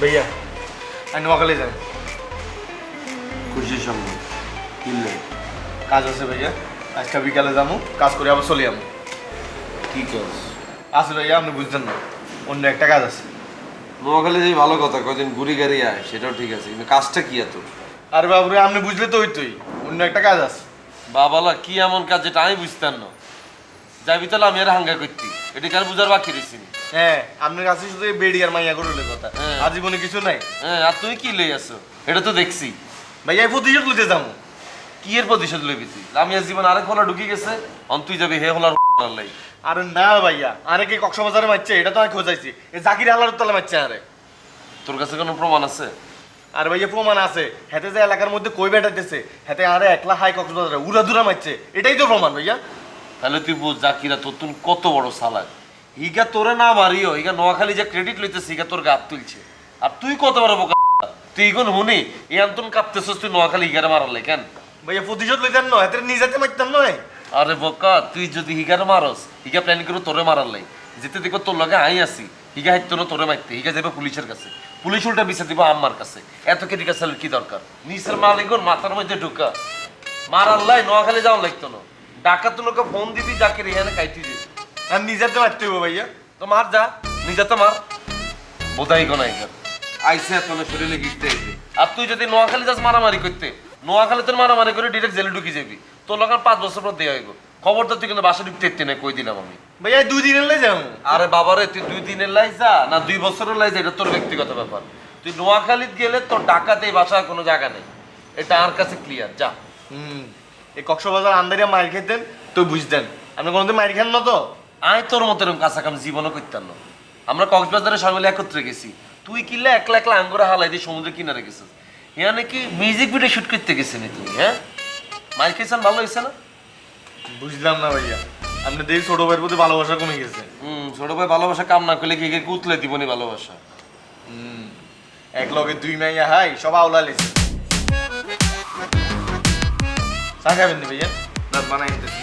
ভাইয়া আমি নোয়াখালী যাই খুশির সঙ্গে কিনলে কাজ আছে ভাইয়া আজকে বিকালে যাব কাজ করে আবার চলে যাব। কি কাজ? আছে ভাইয়া আপনি বুঝছেন না অন্য একটা কাজ আছে। নোয়াখালী যে ভালো কথা কদিন ঘুরি গাড়ি আয় সেটাও ঠিক আছে কিন্তু কাজটা কি এত? আরে বাবুরে আপনি বুঝলে তো ওই তুই অন্য একটা কাজ আছে। বাবালা কি এমন কাজ যেটা আমি বুঝতাম না। যাবি তাহলে আমি আর হাঙ্গা করতি এটা কার বুঝার বাকি রয়েছি হ্যাঁ আপনার কাছে শুধু এই বেডি আর মাইয়া কথা। হ্যাঁ। আর জীবনে কিছু নাই? হ্যাঁ আর তুই কি লই আছো? এটা তো দেখছি। ভাইয়া প্রতিশোধ লইতে যাব। কি এর প্রতিশোধ লইবি তুই? আমি আর জীবন আরেক হলা ঢুকি গেছে অন তুই যাবি হে হলার লাই। আরে না ভাইয়া আরে কি কক্সবাজারে মারছে এটা তো আমি খোঁজাইছি। এই জাকির আল্লাহর তলে মারছে আরে। তোর কাছে কোনো প্রমাণ আছে? আর ভাইয়া প্রমাণ আছে। হেতে যে এলাকার মধ্যে কই বেটাতেছে হেতে আরে একলা হাই কক্সবাজারে উড়া দুরা মারছে এটাই তো প্রমাণ ভাইয়া। তাহলে তুই বুঝ জাকিরা তোর তুন কত বড় সালাক। হিগা তোরে না মারিও হিগা নোয়াখালী যে ক্রেডিট লইতেছে হিগা তোর গাত তুলছে। আর তুই কত বড় বোকা? তুই ইগুন হুনি এই আন্তন কাঁপতেছস তুই নোয়াখালী হিগারে মারালে কেন? ভাইয়া প্রতিশোধ লইতেন নয় হেতে নিজেতে মারতাম নয় আরে বোকা তুই যদি হিগারে মারস হিগা প্ল্যান করে তোরে মারালাই যেতে দেখো তোর লগে আই আসি হিগা হাইতো না তোরে মারতে হিগা যাবে পুলিশের কাছে। পুলিশ উল্টা বিচার দিব আম্মার কাছে। এত কেটে কাছে কি দরকার? নিচের মালিকর মাথার মধ্যে ঢুকা। মারাল্লাই নোয়াখালী যাওয়া লাগতো না। ডাকাত তোকে ফোন দিবি যাকে রেহানে কাইতি দিবি। আর নিজেতে মারতে হইব ভাইয়া। তো মার যা নিজে তো মার। বোধাই কর আইসে এত না শরীরে আইছে আর তুই যদি নোয়াখালী যাস মারামারি করতে নোয়াখালী তোর মারামারি করে ডিরেক্ট জেলে ঢুকে যাবি। তোর লাগার পাঁচ বছর পর দেওয়া হইব। খবরটা তুই কিন্তু বাসা ঢুকতে এতে না কই দিলাম আমি। ভাইয়া দুই দিনের লাই যাব। আরে বাবারে তুই দুই দিনের লাই যা না দুই বছরের লাই যা এটা তোর ব্যক্তিগত ব্যাপার। তুই নোয়াখালীত গেলে তোর ডাকাতে এই বাসার কোনো জায়গা নেই। এটা আমার কাছে ক্লিয়ার যা। হুম এই কক্সবাজার আন্দারিয়া মার খেতেন তো বুঝতেন। আপনি কোনোদিন মার খান না তো? আয় তোর মতো এরকম কাঁচা কাম জীবনও করতাম না। আমরা কক্সবাজারে সবাই মিলে একত্রে গেছি। তুই কিনলে একলা একলা আঙ্গুরা হালাই দিয়ে সমুদ্রের কিনারে গেছিস? হ্যাঁ নাকি মিউজিক ভিডিও শুট করতে গেছিনি তুই হ্যাঁ? মাইল খেয়েছেন ভালো হয়েছে না? বুঝলাম না ভাইয়া। আপনি দেখি ছোট ভাইয়ের প্রতি ভালোবাসা কমে গেছে। হুম ছোট ভাই ভালোবাসা কাম না করলে কি কি উতলে দিবনি ভালোবাসা? হুম এক লগে দুই মাইয়া হাই সব আওলা লেছে। চা খাবেন নি ভাইয়া? বানাই দিতেছি।